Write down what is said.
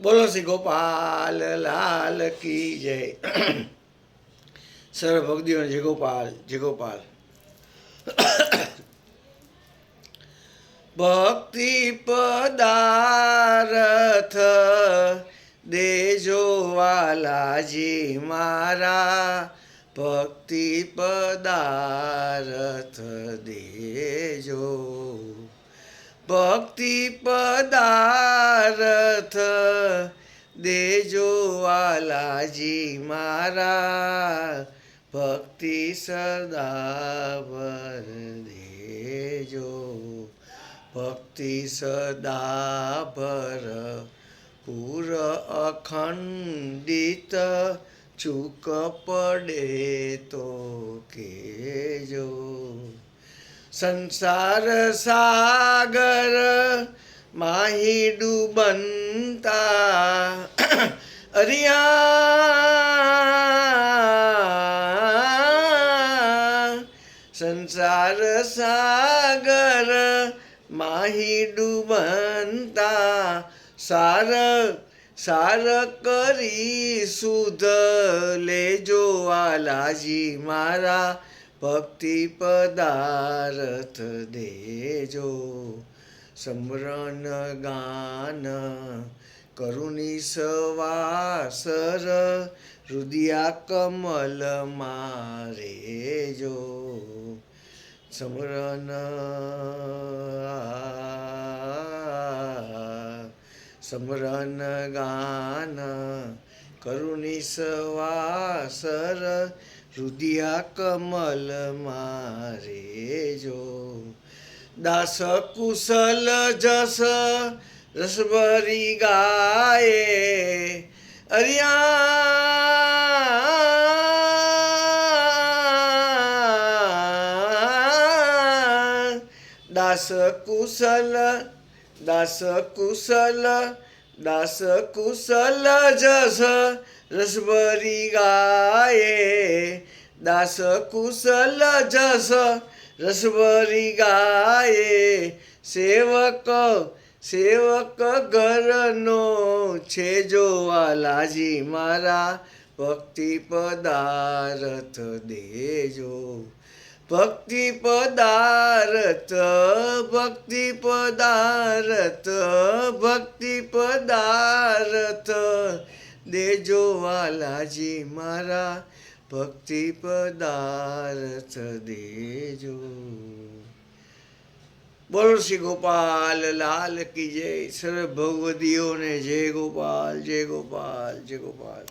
બોલો શ્રી ગોપાલ, લાલ કી જય. સર્વ ભક્તિઓ જય ગોપાલ જય ગોપાલ. ભક્તિ પદારથ દેજો વાલાજી મારા. ભક્તિ પદારથ દેજો ભક્તિ પદારથ દેજો વાલાજી મારા. ભક્તિ સદા ભર દેજો. ભક્તિ સદા ભર પૂર અખંડિત ચૂક પડે તો કેજો. સંસાર સાગર માહી ડૂબનતા. અરિયા. સંસાર સાગર માહી ડૂબનતા. સાર સાર કરી સુધ લેજો આલાજી મારા. ભક્તિ પદાર્થ દેજો સમરણ ગાન કરુણી સવાસર રુદિયા કમલ મારેજો. સમરણ સમરણ ગાન કરુણી સવાસર રુદિયા કમલ મારે જો દાસ કુશલ જસ રસભરી ગાયે અરિયા દાસ કુશલ દાસ કુશલ દાસ કુશલ જસ રસભરી ગાયે. દાસ કુશલ જસ રસભરી ગાયે. સેવક સેવક ઘરનો છે જો વાલાજી મારા ભક્તિ પદાર્થ દેજો. ભક્તિ પદાર્થ ભક્તિ પદાર્થ ભક્તિ પદાર્થ. દેજો વાલાજી મારા, ભક્તિ પદાર્થ દેજો. બોલો શ્રી ગોપાલ, લાલ કી જય. સર્વ ભગવદીઓને જય ગોપાલ જય ગોપાલ જય ગોપાલ.